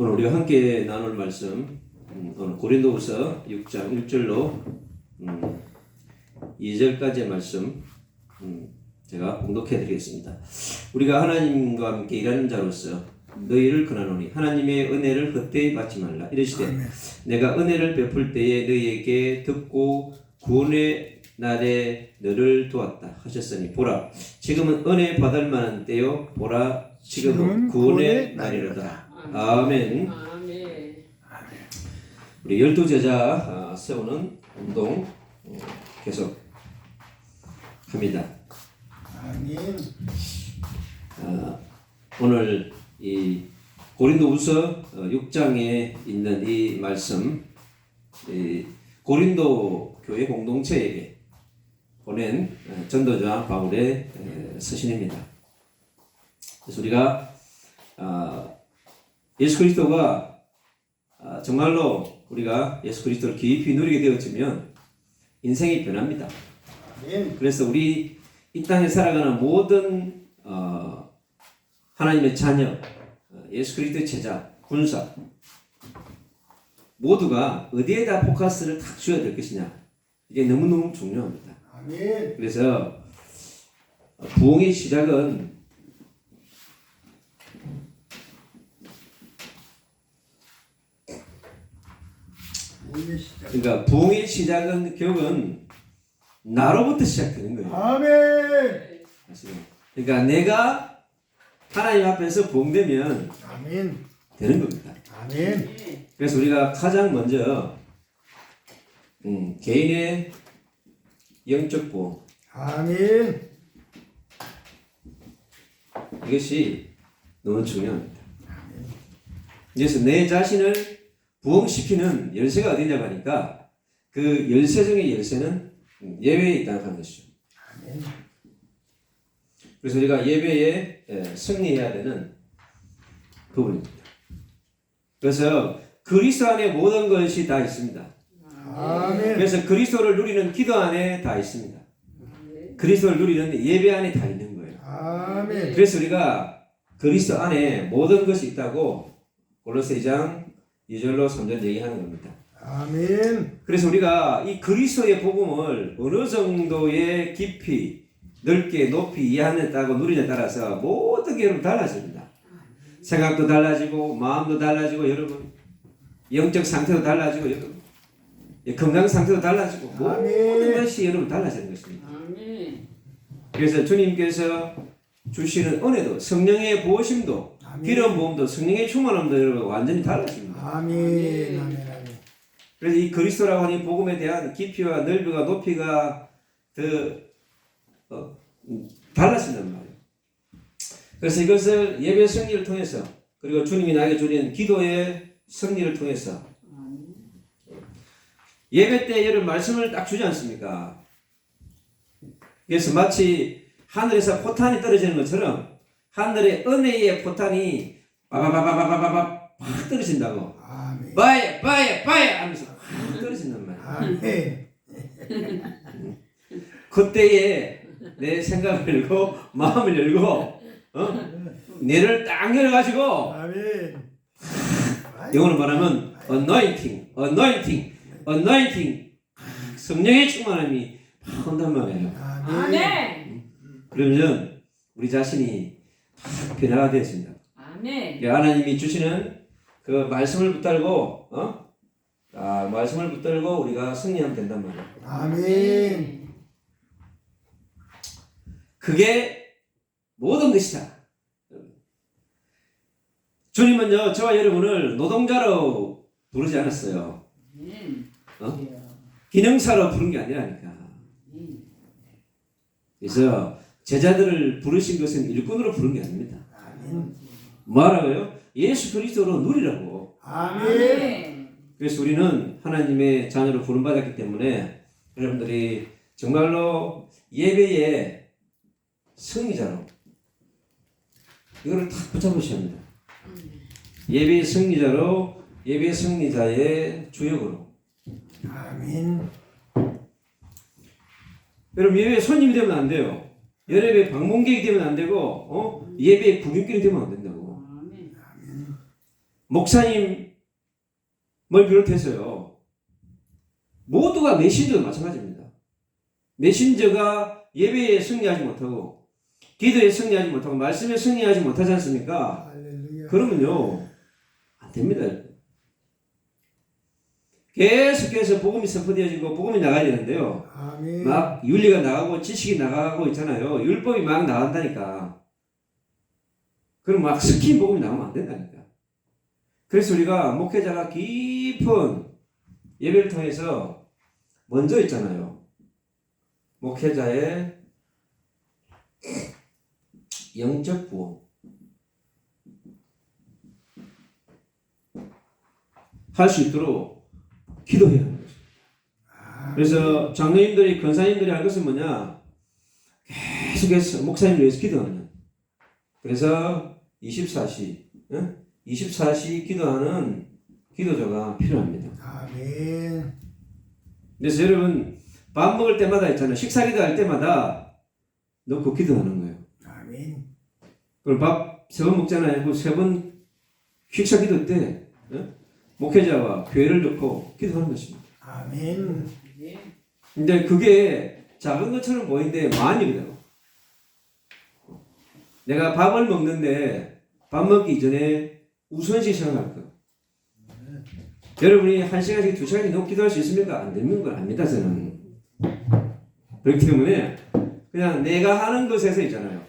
오늘 우리가 함께 나눌 말씀 음, 오늘 고린도후서 6장 1절로 음, 2절까지의 말씀 음, 제가 공독해 드리겠습니다. 우리가 하나님과 함께 일하는 자로서 너희를 권하노니 하나님의 은혜를 헛되이 받지 말라 이르시되 내가 은혜를 베풀 때에 너희에게 듣고 구원의 날에 너를 도왔다 하셨으니 보라 지금은 은혜 받을 만한 때요 보라 지금은 지금은 구원의 구원의 날이로다 아멘 아멘. 우리 열두 제자 아, 세우는 운동 어, 계속 합니다. 아멘. 아, 오늘 이 고린도후서 6장에 있는 이 말씀 이 고린도 교회 공동체에게 보낸 어, 전도자 바울의 에, 서신입니다. 그래서 우리가 아, 예수 그리스도가 아, 정말로 우리가 예수 그리스도를 깊이 누리게 되어지면 인생이 변합니다. 그래서 우리 이 땅에 살아가는 모든 어, 하나님의 자녀, 어, 예수 그리스도의 제자, 군사 모두가 어디에다 포커스를 딱 줘야 될 것이냐 이게 너무너무 중요합니다. 그래서 어, 부흥의 시작은 오늘 시작. 그러니까 부흥의 시작은 결국은 나로부터 시작되는 거예요. 아멘. 사실은. 그러니까 내가 하나님 앞에서 부흥되면 아멘. 되는 겁니다. 아멘. 그래서 우리가 가장 먼저 음, 개인의 영적 부흥 아멘. 이것이 너무 중요합니다. 그래서 내 자신을 부흥시키는 열쇠가 어디냐고 하니까 그 열쇠 중에 열쇠는 예배에 있다고 하는 것이죠. 그래서 우리가 예배에 에, 승리해야 되는 부분입니다. 그래서 그리스도 안에 모든 것이 다 있습니다. 아멘. 그래서 그리스도를 누리는 기도 안에 다 있습니다. 그리스도를 누리는 예배 안에 다 있는 거예요. 아멘. 그래서 우리가 그리스도 안에 모든 것이 있다고 골로새 2장 2절로 3절 얘기하는 겁니다. 아멘. 그래서 우리가 이 그리스도의 복음을 어느 정도의 깊이 넓게 높이 이해하느냐고 누리냐에 따라서 모든 게 여러분 달라집니다. 생각도 달라지고 마음도 달라지고 여러분 영적 상태도 달라지고 여러분 예, 건강 상태도 달라지고 모든. 것이 여러분 달라지는 것입니다. 아멘. 그래서 주님께서 주시는 은혜도 성령의 보호심도. 기름 부음도 성령의 충만함도 여러분 완전히 달라집니다. 아멘. 아멘. 아멘. 그래서 이 그리스도라고 하는 이 복음에 대한 깊이와 넓이가 높이가 더 어, 음, 달라진단 말이에요. 그래서 이것을 예배 승리를 통해서 그리고 주님이 나에게 주는 기도의 승리를 통해서 예배 때 여러분 말씀을 딱 주지 않습니까? 그래서 마치 하늘에서 포탄이 떨어지는 것처럼 하늘의 은혜의 포탄이 바바바바바바바 팍 떨어진다고 빠에 빠에 빠에 하면서 확 떨어진단 말이야. 아멘. 그때에 내 생각을 열고 마음을 열고 어? 뇌를 딱 열어가지고 아멘. 영어로 말하면 anointing, anointing, anointing 성령의 충만함이 팍 온단 말이에요. 아멘. 아멘. 그러면 우리 자신이 팍 변화가 되었습니다. 아멘. 하나님이 주시는 그 말씀을 붙들고 어? 아, 말씀을 붙들고 우리가 승리하면 된단 말이에요. 아멘. 그게 모든 것이다. 주님은요, 저와 여러분을 노동자로 부르지 않았어요. 어? 기능사로 부른 게 아니라니까. 그래서 제자들을 부르신 것은 일꾼으로 부른 게 아닙니다. 뭐라고요? 예수 그리스도로 누리라고. 아멘. 그래서 우리는 하나님의 자녀로 부름받았기 때문에 여러분들이 정말로 예배의 승리자로 이거를 탁 붙잡으셔야 합니다. 예배의 승리자로 예배 승리자의 주역으로 아멘. 여러분 예배 손님이 되면 안 돼요. 예배 방문객이 되면 안 되고 어? 예배 구경꾼이 되면 안. 아멘. 목사님을 비롯해서요. 모두가 메신저도 마찬가지입니다. 메신저가 예배에 승리하지 못하고 기도에 승리하지 못하고 말씀에 승리하지 못하지 않습니까? 할렐루야. 그러면요 안 됩니다. 계속해서 복음이 선포되어지고 복음이 나가야 되는데요. 아멘. 막 윤리가 나가고 지식이 나가고 있잖아요. 율법이 막 나간다니까. 그럼 막 스킨 복음이 나오면 안 된다니까. 그래서 우리가 목회자가 깊은 예배를 통해서 먼저 있잖아요. 목회자의 영적 부호. 할 수 있도록 기도해야 하는 거죠. 그래서 장로님들이 권사님들이 할 것은 뭐냐? 계속해서 목사님 위해서 기도하는. 그래서 24시, 24시 기도하는 기도자가 필요합니다. 아멘. 그래서 여러분 밥 먹을 때마다 있잖아요. 식사 기도할 때마다 넣고 기도하는 거예요. 아멘. 그럼 밥 세 번 먹잖아요. 그 세번 식사 기도 때 예? 목회자와 교회를 넣고 기도하는 것입니다. 아멘. 네. 근데 그게 작은 것처럼 보이는데 많이거든요. 내가 밥을 먹는데 밥 먹기 전에 우선시 생각할 거. 여러분이 한 시간씩 두 시간씩 너무 기도할 수 있습니까? 안 되는 건 아닙니다, 저는. 그렇기 때문에 그냥 내가 하는 것에서 있잖아요.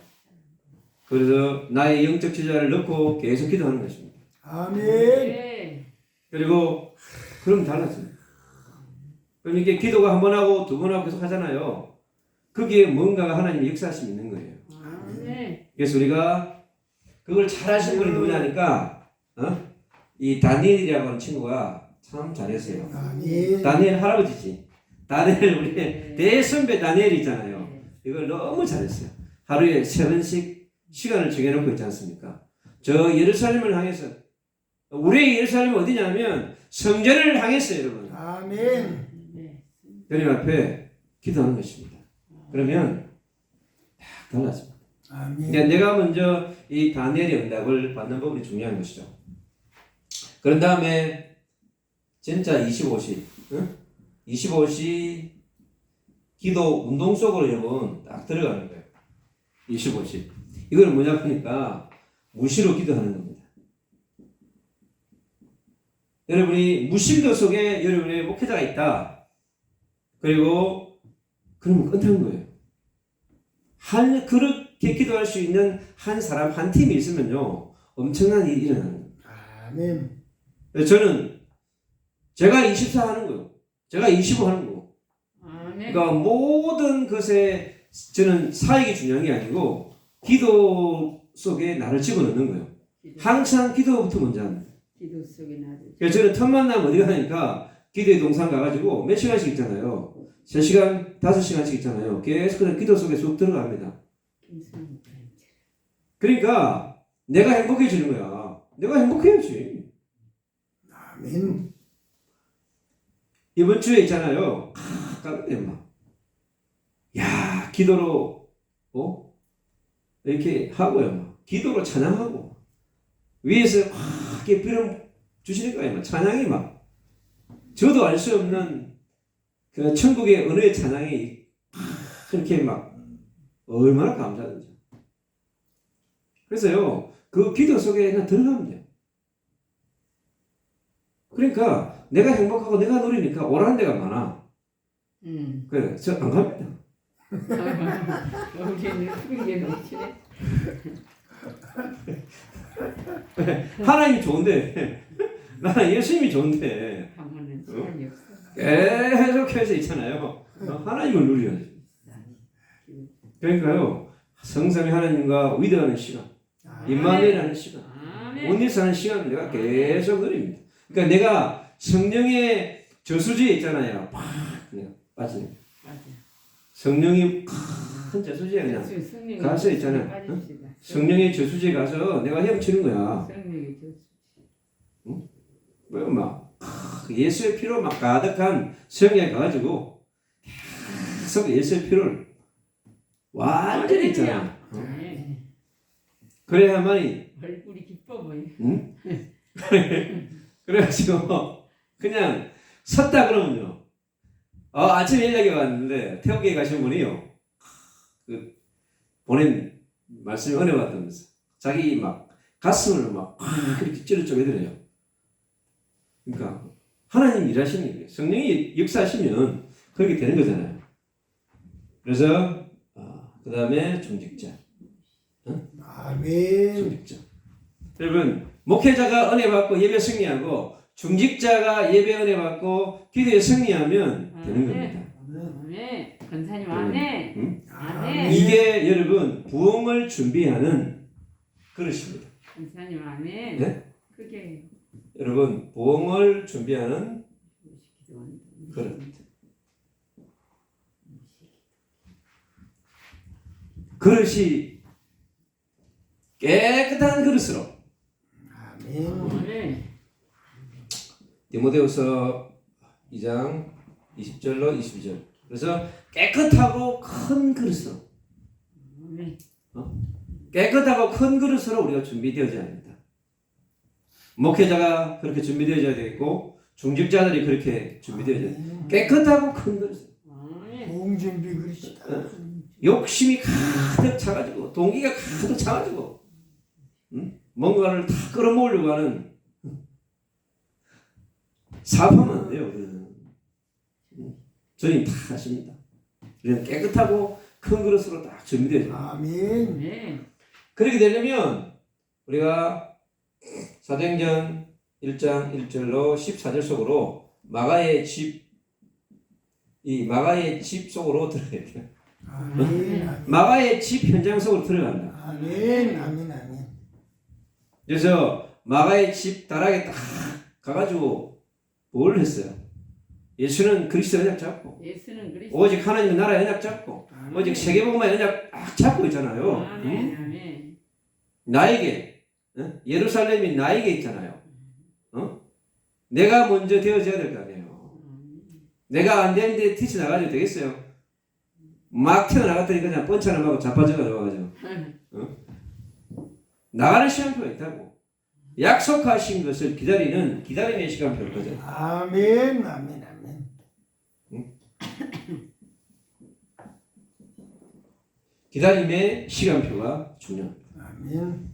그래서 나의 영적 지자를 넣고 계속 기도하는 것입니다. 아멘. 네. 그리고 그럼 달라져요. 그럼 이게 기도가 한 번 하고 두 번 하고 계속 하잖아요. 거기에 뭔가가 하나님의 역사하심이 있는 거예요. 아멘. 그래서 우리가 그걸 잘 하신 분이 누구냐니까 어? 이 다니엘이라고 하는 친구가 참 잘했어요. 아멘. 다니엘 할아버지지. 다니엘 우리 네. 대선배 다니엘 있잖아요. 이걸 너무 잘했어요. 하루에 세 번씩 시간을 정해놓고 있지 않습니까? 저 예루살렘을 향해서 우리의 예루살렘은 어디냐면 성전을 향했어요, 여러분. 아멘. 네. 하나님 앞에 기도하는 것입니다. 그러면 딱 달라집니다. 아멘. 그러니까 내가 먼저 이 다니엘의 응답을 받는 부분이 중요한 것이죠. 그런 다음에 진짜 25시, 응? 25시 기도 운동 속으로 여러분 딱 들어가는 거예요. 25시. 이걸 뭐냐 하니까 무시로 기도하는 겁니다. 여러분이 무심도 속에 여러분의 목회자가 있다. 그리고 그러면 끝난 거예요. 한 그렇게 기도할 수 있는 한 사람 한 팀이 있으면요 엄청난 일이 일어나는 거예요. 아멘. 그래서 저는 제가 24 하는 거예요. 제가 25 하는 거고. 아멘. 그러니까 모든 것에 저는 사역이 중요한 게 아니고 기도 속에 나를 집어넣는 거예요. 기도, 항상 기도부터 먼저 합니다. 기도 속에 나를. 그래서 저는 틈만 나면 어디 가니까 기도의 동산 가가지고 몇 시간씩 있잖아요. 3시간, 5시간씩 있잖아요. 계속 그냥 기도 속에 쑥 들어갑니다. 그러니까 내가 행복해지는 거야. 내가 행복해야지. 아멘. 이번 주에 있잖아요. 깜깜해 막. 야 기도로 어 이렇게 하고요. 막. 기도로 찬양하고 위에서 막 이렇게 빌어 주시는 거예요. 막 찬양이 막 저도 알 수 없는 그 천국의 은혜의 찬양이 그렇게 막 얼마나 감사하든지. 그래서요 그 기도 속에 그냥 들어가면 돼요. 그러니까 내가 행복하고 내가 누리니까 오라는 데가 많아. 응. 그래, 저 안 갑니다. 우리는 그게 넘치네. 하나님이 좋은데, 나는 예수님이 좋은데, 방언은 시간이 없어. 계속해서 있잖아요. 어, 하나님을 누려야지. 그러니까요, 성삼위 하나님과 위대하는 시간, 임마누엘하는 시간. 온리사는 시간을 내가 계속 누립니다. 그러니까 내가 성령의 저수지에 있잖아요. 팍 그냥 빠지는. 거예요. 성령이 큰 저수지에 그냥 가서 있잖아요. 빠집시다. 성령의 저수지에 가서 내가 헤엄치는 거야. 성령이 저뭐 막, 크, 예수의 피로 막 가득한 성에 가가지고 계속 예수의 피를 완전히 있잖아. 어? 네. 그래야만이 얼굴이 기뻐 보여. 응? 그래가지고 그냥 섰다 그러면요. 어, 아침에 연락이 왔는데 태국에 가신 분이요. 그 보낸 말씀이 은혜 받다면서 자기 막 가슴을 막 그렇게 찌르쪼개더래요. 그러니까 하나님 일하시는 거예요. 성령이 역사하시면 그렇게 되는 거잖아요. 그래서 어, 그 다음에 중직자. 아멘. 중직자. 여러분 목회자가 은혜 받고 예배 승리하고 중직자가 예배 은혜 받고 기도에 승리하면 되는 겁니다. 아멘. 권사님 아멘. 음? 아멘. 이게 여러분 부흥을 준비하는 그릇입니다. 권사님 아멘. 네? 그게 여러분 부흥을 준비하는 그릇. 그릇이 깨끗한 그릇으로. 디모데후서 2장 20절로 22절. 그래서 깨끗하고 큰 그릇으로 아멘. 깨끗하고 큰 그릇으로 우리가 준비되어져야 합니다. 목회자가 그렇게 준비되어져야 되고 중직자들이 그렇게 준비되어져야 돼요. 아멘. 깨끗하고 큰 그릇. 공준비 그릇이다. 욕심이 가득 차가지고 동기가 가득 차가지고 응? 뭔가를 다 끌어모으려고 하는 사업하면 안 돼요. 우리는. 주님 다 하십니다. 우리는 깨끗하고 큰 그릇으로 딱 준비되죠. 아멘. 아멘. 그렇게 되려면 우리가 사도행전 1장 1절로 14절 속으로 마가의 집, 이 마가의 집 속으로 들어가야 돼요. 아멘. 아멘. 마가의 집 현장 속으로 들어간다. 아멘. 아멘. 아멘. 그래서 마가의 집 다락에 딱 가가지고 뭘 했어요? 예수는 그리스도 언약 잡고 예수는 그리스도. 오직 하나님의 나라 언약 잡고 오직 세계복음의 언약 딱 잡고 있잖아요. 아멘. 응? 아멘. 나에게 어? 예루살렘이 나에게 있잖아요. 어? 내가 먼저 되어져야 될 거 아니에요. 내가 안 되는데 티치 나가지고 되겠어요? 막 튀어나갔더니 그냥 뻔차나 하고 자빠져가 나와가지고 나가는 시간표가 있다고. 약속하신 것을 기다리는 기다림의 시간표를 거죠. 아멘. 아멘. 아멘. 기다림의 시간표가 중요합니다. 아멘.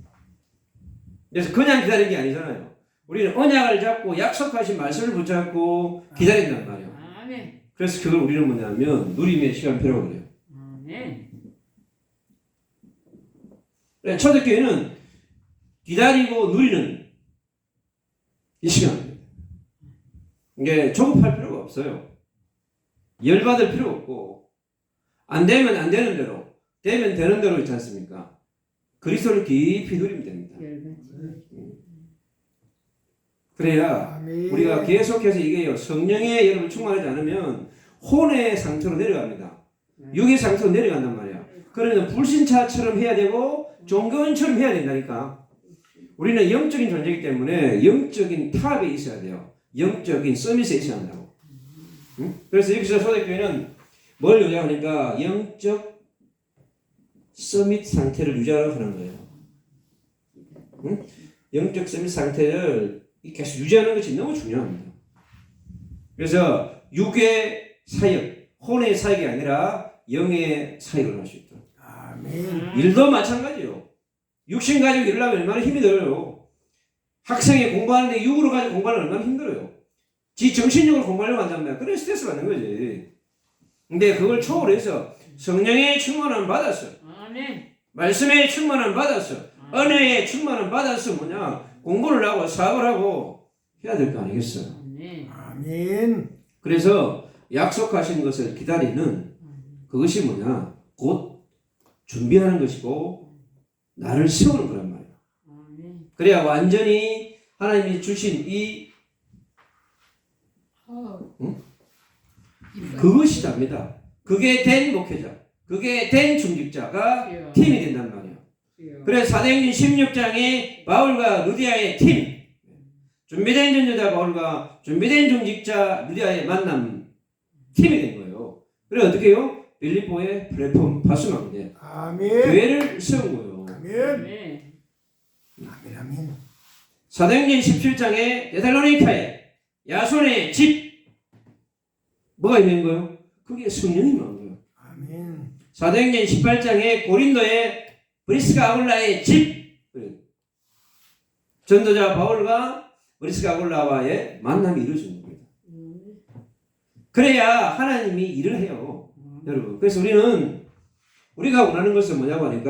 그래서 그냥 기다리는 게 아니잖아요. 우리는 언약을 잡고 약속하신 말씀을 붙잡고 기다린단 말이에요. 아멘. 그래서 그걸 우리는 뭐냐면 누림의 시간표라고 그래요. 아멘. 네, 초대교회는 기다리고 누리는 이 시간입니다. 이게 조급할 필요가 없어요. 열받을 필요 없고 안 되면 안 되는 대로 되면 되는 대로 있지 않습니까? 그리스도를 깊이 누리면 됩니다. 그래야. 우리가 계속해서 이게요 성령의 여러분 충만하지 않으면 혼의 상태로 내려갑니다. 육의 상태로 내려간단 말이야. 그러면 불신차처럼 해야 되고 종교인처럼 해야 된다니까. 우리는 영적인 존재이기 때문에 영적인 탑에 있어야 돼요. 영적인 서밋에 있어야 한다고. 응? 그래서 여기서 초대교회는 뭘 요구하니까 영적 서밋 상태를 유지하라고 하는 거예요. 응? 영적 서밋 상태를 계속 유지하는 것이 너무 중요합니다. 그래서 육의 사역, 혼의 사역이 아니라 영의 사역을 할 수 있도록. 아멘. 일도 마찬가지요. 육신 가지고 일하면 얼마나 힘이 들어요. 학생이 공부하는데 육으로 가지고 공부하면 얼마나 힘들어요. 지 정신력으로 공부하려고 한단 말이야. 그래 스트레스 받는 거지. 근데 그걸 초월해서 성령의 충만함 받았어. 아멘. 말씀의 충만함 받았어. 은혜의 충만함 받았어. 뭐냐. 공부를 하고 사업을 하고 해야 될 거 아니겠어요. 아멘. 아멘. 그래서 약속하신 것을 기다리는 그것이 뭐냐. 곧 준비하는 것이고 나를 세우는 거란 말이야. 아멘. 그래야 완전히 하나님이 주신 이 어. 응? 그것이 답니다. 그게 된 목회자, 그게 된 중직자가. 팀이 된단 말이에요. 그래서 사도행전 16장에 바울과 루디아의 팀, 준비된 전여자 바울과 준비된 중직자 루디아의 만남 팀이 된 거예요. 그래 어떻게 해요? 빌리포의 플랫폼 파수망대 아멘. 교회를 세운 거예요. 아멘. 아멘. 아멘. 아멘. 사도행전 17장에 데살로니카에 야손의 집 뭐가 있는 거예요? 그게 성령이 나온 거예요. 아멘. 사도행전 18장에 고린도에 브리스가 아굴라의 집 전도자 바울과 브리스가 아굴라와의 만남이 이루어지는 겁니다. 그래야 하나님이 일을 해요. 여러분. 그래서 우리는 우리가 원하는 것은 뭐냐고 하니까